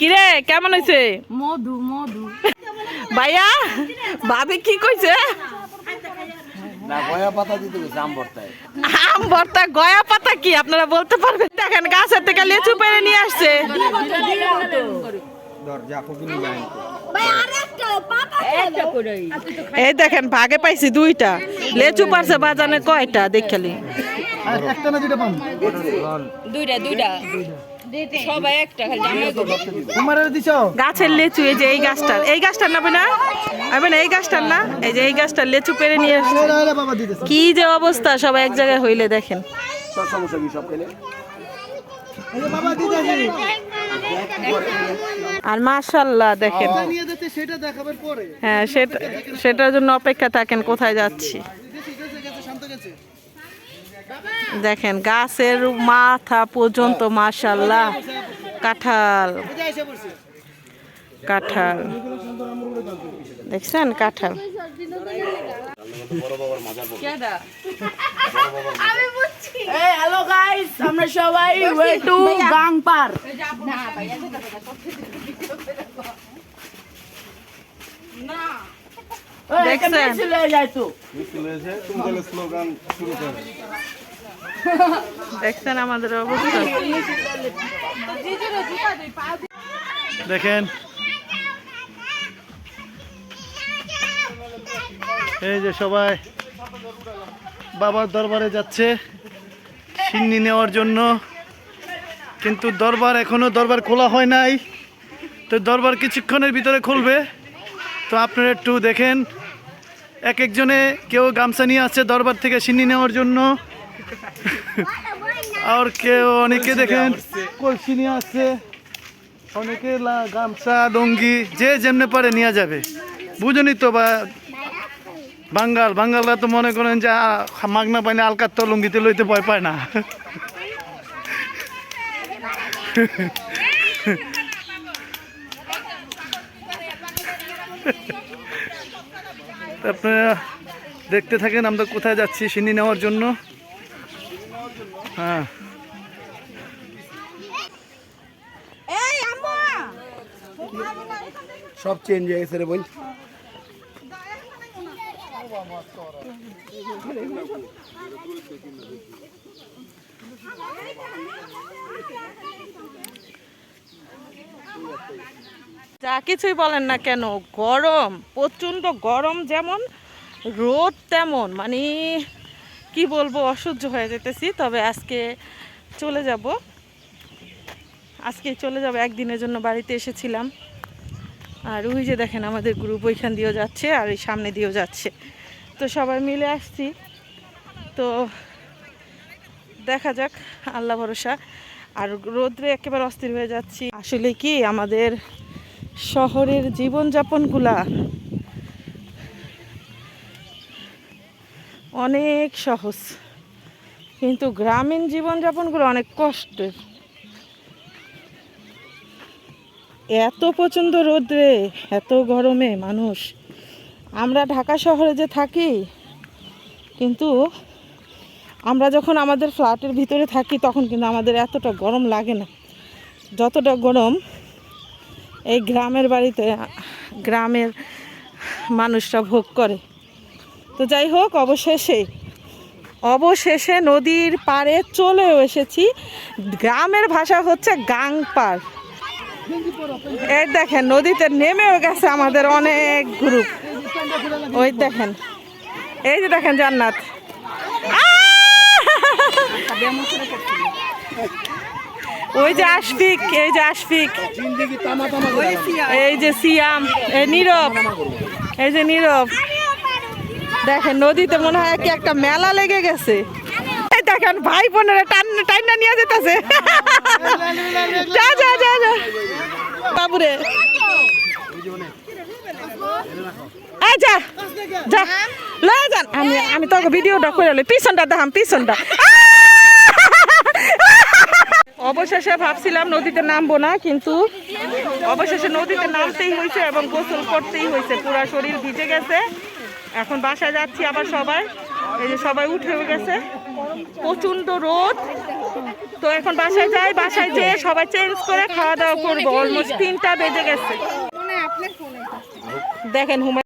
কিরে কেমন হয়েছে মধু মধু। ভাইয়া ভাবি কি কইছে? গয়া পাতা আম ভর্তা। গয়া পাতা কি? আপনারা বলতে পারবেন। দেখেন গাছের থেকে লিচু পেরে নিয়ে আসছে। এই দেখেন ভাগে পাইছি দুইটা। লেচু পারছে বাজানে কয়টা? দেখালি দুইটা। দুইটা। সবাই একটা খালি জামাই গাছের লেচু এই যে এই গাছটার। এই গাছটার নাবে না আবে না এই গাছটার না? এই যে এই গাছটার লেচু পেরে নিয়ে আসছে। কি যে অবস্থা সবাই এক জায়গায় হইলে দেখেন। সমস্যা কি সব খেলে? আর মাশাল্লাহ দেখেন। সেটা দেখাবার পরে। হ্যাঁ সেটা সেটার জন্য অপেক্ষা থাকেন কোথায় যাচ্ছি গেছে গেছে গেছে শান্ত গেছে দেখেন গাছের মাথা পর্যন্ত মাশাল্লাহ কাঁঠাল। কাঁঠাল। দেখছেন? কাঁঠাল। এই হ্যালো গাইস আমরা সবাই ওয়ে টু গাংপার দেখছেন? দেখছেন আমাদের অবস্থা? দেখেন। এই যে সবাই বাবার দরবারে যাচ্ছে সিন্নি নেওয়ার জন্য। কিন্তু দরবার এখনও দরবার খোলা হয় নাই। তো দরবার কিছুক্ষণের ভিতরে খুলবে। তো আপনারা একটু দেখেন। এক একজনে কেউ গামছা নিয়ে আসছে দরবার থেকে সিন্নি নেওয়ার জন্য। আর কেউ অনেকে দেখেন, কলসি নিয়ে আসছে। অনেকে গামছা, লুঙ্গি, যে যেমনে পারে নিয়ে যাবে। বুঝনি তো বা, বাঙ্গাল, বাঙ্গালরা তো মনে করেন যে মাগনা পাইলে আলকার তো লুঙ্গিতে লইতে ভয় পায় না। আপনারা দেখতে থাকেন আমরা কোথায় যাচ্ছি সিন্নি নেওয়ার জন্য। হ্যাঁ। সব চেঞ্জ হয়ে গেছে রে বোন। যা কিছুই বলেন না কেন, গরম, প্রচণ্ড গরম যেমন, রোদ তেমন মানে কি বলব, অসহ্য হয়ে যেতেছি, তবে আজকে চলে যাব। আজকে চলে যাব, একদিনের জন্য বাড়িতে এসেছিলাম। আর ওই যে দেখেন আমাদের গ্রুপ ওইখান দিয়েও যাচ্ছে আর এই সামনে দিয়েও যাচ্ছে। তো সবাই মিলে আসছি। তো দেখা যাক, আল্লাহ ভরসা। আর রোদ্রে একেবারে অস্থির হয়ে যাচ্ছি। আসলে কি আমাদের শহরের জীবনযাপনগুলা অনেক সহজ, কিন্তু গ্রামীণ জীবনযাপনগুলো অনেক কষ্টের। এত প্রচণ্ড রোদ্রে, এত গরমে মানুষ, আমরা ঢাকা শহরে যে থাকি, কিন্তু আমরা যখন আমাদের ফ্ল্যাটের ভিতরে থাকি, তখন কিন্তু আমাদের এতটা গরম লাগে না। যতটা গরম এই গ্রামের বাড়িতে, গ্রামের মানুষরা ভোগ করে। তো যাই হোক, অবশেষে অবশেষে নদীর পাড়ে চলেও এসেছি। গ্রামের ভাষা হচ্ছে গাংপাড়। এই দেখেন, নদীতে নেমেও গেছে আমাদের অনেক গ্রুপ। ওই দেখেন, এই যে দেখেন জান্নাত। ওই যে আশফিক, এই যে আশফিক। এই যে সিয়াম এই নীরব। এই যে নীরব। দেখেন, নদীতে মনে হয় কি একটা মেলা লেগে গেছে। দেখেন, ভাই বোনের টান টাইনা নিয়ে যেতেছে। যা যা যা যা। বাবুরে। এই যা লয়ে আমি আমি তোকে ভিডিওটা করে পিছনটা দেখাম পিছনটা। অবশেষে ভাবছিলাম নদীতে নামবো না কিন্তু অবশেষে নদীতে নামতেই হয়েছে এবং গোসল করতেই হয়েছে। পুরো শরীর ভিজে গেছে। এখন বাসায় যাচ্ছি আবার সবাই এই যে সবাই উঠেও গেছে। প্রচণ্ড রোদ। তো এখন বাসায় যাই বাসায় যেয়ে সবাই চেঞ্জ করে খাওয়া দাওয়া করব। অলমোস্ট তিনটা বেজে গেছে। দেখেন হুমা